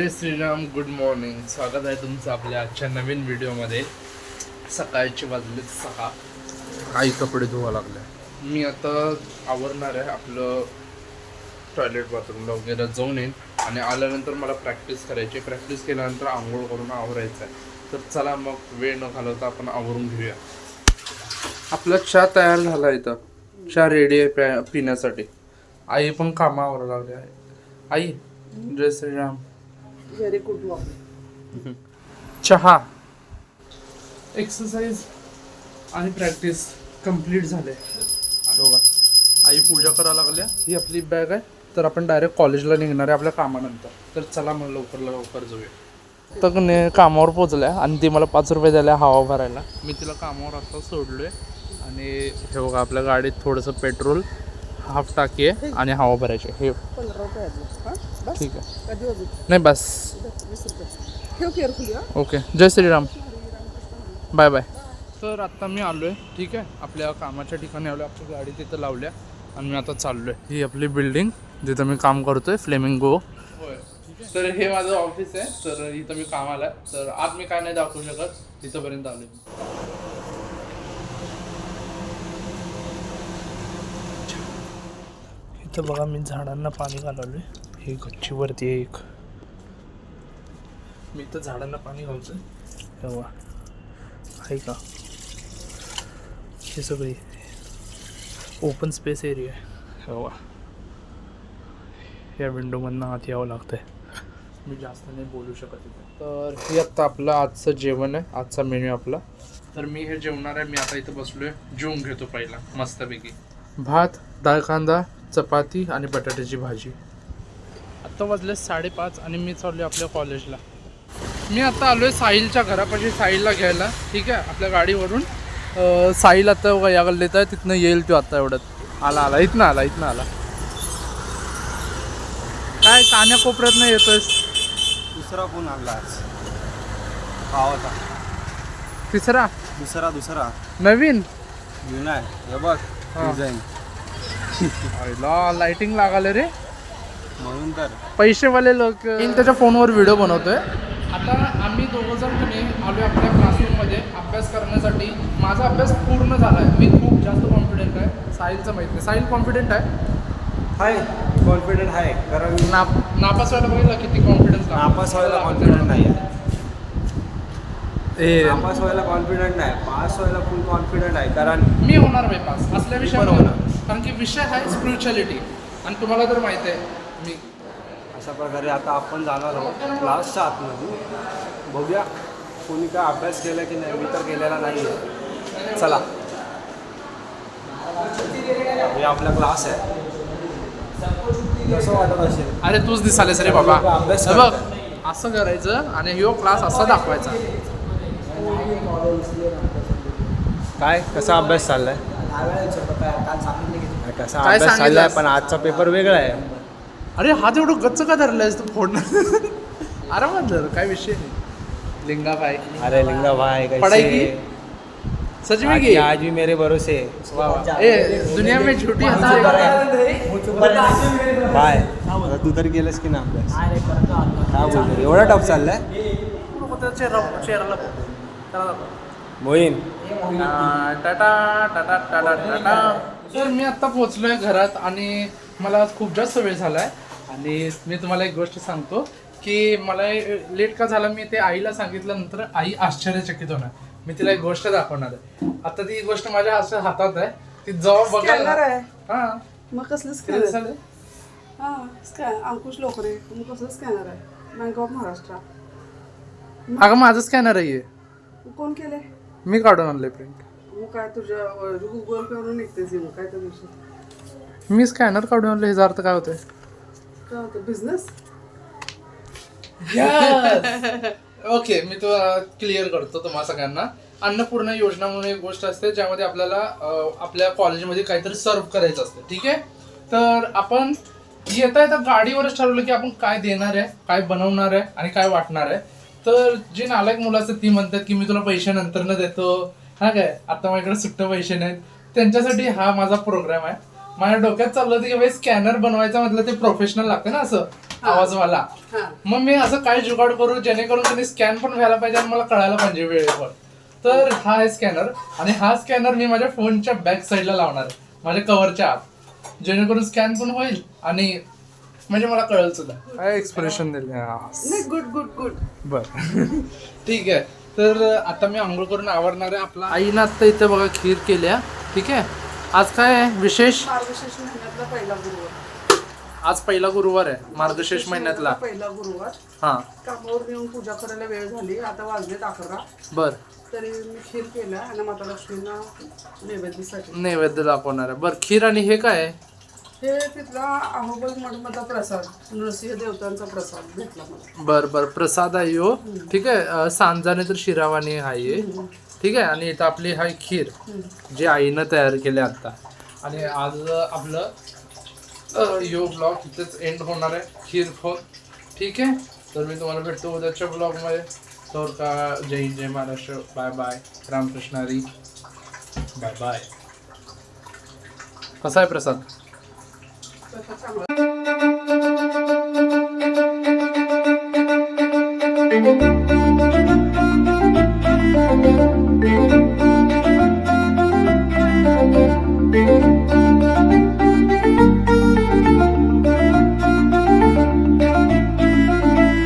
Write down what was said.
जय Shriram good morning स्वागत आहे तुमचं आपल्या आजच्या नवीन व्हिडिओमध्ये सकाळचे वाजले सहा. आई कपडे धुवा लागले. मी आता आवरणार आहे आपलं टॉयलेट बाथरूमला वगैरे जाऊन येईन. आणि आल्यानंतर मला प्रॅक्टिस करायची प्रॅक्टिस केल्यानंतर आंघोळ करून आवरायचं आहे. तर चला मग वेळ न घालवता आपण आवरून घेऊया. आपला चहा तयार झाला इथं. चहा रेडी आहे प्या पिण्यासाठी. आई पण कामावर लागली आहे. आई जय श्रीराम. व्हेरी गुड मॉर्निंग चहा. एक्सरसाइज आणि प्रॅक्टिस कंप्लीट झाले बघा आई पूजा करायला लागल्या. ही आपली बॅग आहे. तर आपण डायरेक्ट कॉलेजला निघणार आहे आपल्या कामानंतर. तर चला मग लवकर लवकर जाऊया. तर ने कामावर पोचल्या आणि ती मला पाच रुपये द्यायला हवा भरायला. मी तिला कामावर आता सोडलोय. आणि हे बघा आपल्या गाडीत थोडंसं पेट्रोल हाफ टाकी आहे आणि हवा भरायची हे हां? ठीक आहे. नाही बस. ओके. जय श्रीराम. Bye bye. तर आत्ता मी आलो आहे ठीक आहे? आपल्या कामाच्या ठिकाणी आलो आपली गाडी तिथं लावल्या आणि मी आता चाललो आहे ही आपली बिल्डिंग जिथं मी काम करतोय फ्लेमिंगो तर हे माझं ऑफिस आहे. तर इथं मी कामाला आहे. तर आज मी काय नाही दाखवू शकत. इथंपर्यंत आलो इथं बघा मी झाडांना पाणी घालवलं आहे हे गच्चीवरती आहे एक. मी इथं झाडांना पाणी घालतो आहे हवा आहे का? हे सगळी. ओपन स्पेस एरिया आहे. हवा या विंडोमधनं आत यावं लागतंय. मी जास्त नाही बोलू शकत इथे. तर हे आत्ता आपलं आजचं जेवण आहे. आजचा मेन्यू आपला. तर मी हे जेवणार आहे. मी आता इथं बसलोय. जेवून घेतो पहिला मस्तपैकी. भात डाळ कांदा चपाती आणि बटाट्याची भाजी. आत्ता वाजले साडेपाच आणि मी चाललोय आपल्या कॉलेजला. मी आता आलोय साहिलच्या घरापाशी साहिलला घ्यायला. ठीक आहे? आपल्या गाडीवरून. साहिल आता बघा या गल्लीत आहे. तिथनं येईल तो आता एवढ्यात. आला आला. इथनं आला इथनं आला. काय कान्या कोपऱ्यात नाही येतोयस? दुसरा फोन आणला आज. भावाचा तिसरा? दुसरा दुसरा. नवीन? घेऊन आहे. हे बघ हा. डिझाईन. लाइटिंग लागाले रे. म्हणून तर. पैसेवाले लोक. त्याच्या फोनवर व्हिडिओ बनवतोय. आता आम्ही दोघं जण की नाही आलोय आपल्या क्लासरूममध्ये अभ्यास करण्यासाठी. माझा अभ्यास पूर्ण झाला आहे मी खूप जास्त कॉन्फिडेंट आहे. साहिलचं माहिती नाही. साहिल कॉन्फिडेंट आहे? आहे कॉन्फिडंट आहे कारण नाप नापास व्हायला बघितलं किती कॉन्फिडन्स नापास व्हायला कॉन्फिडंट नाही आहे. ए. नापास व्हायला कॉन्फिडंट नाही. पास व्हायला फुल कॉन्फिडंट आहे. कारण मी होणार बाई पास. असल्या मी विषय होणार. कारण की विषय आहे स्पिरिच्युअलिटी आणि तुम्हाला तर माहिती आहे मी अशा प्रकारे आता आपण जाणार आहोत क्लासच्या आतमध्ये बघूया कोणी काय अभ्यास केला की नाही मी तर केलेला नाही आहे चला. हे आपला क्लास आहे. कसं वाटत असेल? अरे तूच दिसालेस रे बाबा. अभ्यास बघ असं करायचं आणि ह्यो क्लास असा दाखवायचा. काय? कसा अभ्यास चाललाय? कसा काय अभ्यास चाललाय सांगितलंस? पण आजचा पेपर वेगळा आहे. अरे हा तेवढं गच्च का धरलायस तू फोडणं? आरामात धर काय विषय नाही. लिंगा भाई अरे लिंगा भाई पढ़ाई की? सच में आज की? आज भी मेरे भरोसे. वाह, वाह. ए दुनिया में झूठी हंसी बाय. आता तू तरी केलंस की ना अभ्यास? काय बोलतो एवढा टफ चाललाय? मोहीन. टाटा टाटा टाटा टाटा. तर मी आता पोहोचलोय घरात आणि मला आज खूप जास्त वेळ झालाय. आणि मी तुम्हाला एक गोष्ट सांगतो की मला लेट का झाला मी ते आईला सांगितल्यानंतर आई आश्चर्यचकित होणार. मी तिला एक गोष्ट दाखवणार आहे. आता ती गोष्ट माझ्या असं हातात आहे. ती जेव्हा ना- आहे हा. मग कसलं स्कॅनर दिसायलंय? हां स्कॅन अंकुश लोकरे मग कसलं स्कॅनर आहे? बँक ऑफ महाराष्ट्र अगं माझं स्कॅनर आहे हे. कोण केले मी काढून आणले प्रिंट मग काय तुझ्या गुगल पे वरून निघतेच मग काय मी स्कॅनर काढून आणलं ह्याचा अर्थ काय होतोय? काय होतं बिझनेस ओके मी तो क्लिअर करतो तुम्हाला सगळ्यांना. अन्नपूर्णा योजना म्हणून एक गोष्ट असते ज्यामध्ये आपल्याला अं, आपल्या कॉलेजमध्ये काहीतरी सर्व करायचं असतं ठीक आहे? तर आपण येता येता गाडीवरच ठरवलं की आपण काय देणार आहे काय बनवणार आहे आणि काय वाटणार आहे. तर जे नालायक मुलं असतात ती म्हणतात की मी तुला पैसे नंतर न देतो. हा काय? आता माझ्याकडे सुट्ट पैसे नाहीत. त्यांच्यासाठी हा माझा प्रोग्राम आहे. माझ्या डोक्यात चाललं होतं की भाई स्कॅनर बनवायचं म्हटलं ते प्रोफेशनल लागतं ना असं आवाजवाला. मग मी असं काय जुगाड करू जेणेकरून त्यांनी स्कॅन पण व्हायला पाहिजे आणि मला कळायला पाहिजे वेळेवर. तर हा आहे स्कॅनर आणि हा स्कॅनर मी माझ्या फोनच्या बॅक साईडला लावणार आहे. माझ्या कव्हरच्या आत. जेणेकरून स्कॅन पण होईल आणि म्हणजे मला कळेल सुद्धा. काय एक्सप्रेशन दिले. नाही गुड गुड गुड बर. ठीक आहे. तर आता मी आंघोळ करून आवरणार आहे. आपला आईनं आता इथे बघा खीर केल्या ठीक आहे? आज काय आहे? विशेष? मार्गशीर्ष महिन्यातला पहिला गुरुवार. आज पहिला गुरुवार आहे. मार्गशीर्ष महिन्यातला पहिला गुरुवार. हा. कामावर येऊन पूजा करायला वेळ झाली. आता वाजलेत अकरा. बर. तरी मी खीर केल्या आणि माता लक्ष्मींना नैवेद्यासाठी. नैवेद्य दाखवणार आहे. बर खीर आणि हे काय आहे? हे तिथला अहोबल मठमधला प्रसाद नरसिंह देवतांचा प्रसाद भेटला मला. बर बर. प्रसाद आहे यो ठीक आहे. अं, सांजाने तर शिरावाणी आहे. ठीक आहे. आणि इथं आपली हा खीर जी आईनं तयार केली आता आणि आज आपलं अं, यो ब्लॉग इथेच एंड होणार आहे खीर फोन ठीक आहे? तर मी तुम्हाला भेटतो उद्याच्या ब्लॉगमध्ये. तर का जय हिंद जय Maharashtra. Bye bye. Ramkrishnahari bye bye. कसा आहे प्रसाद? चांगला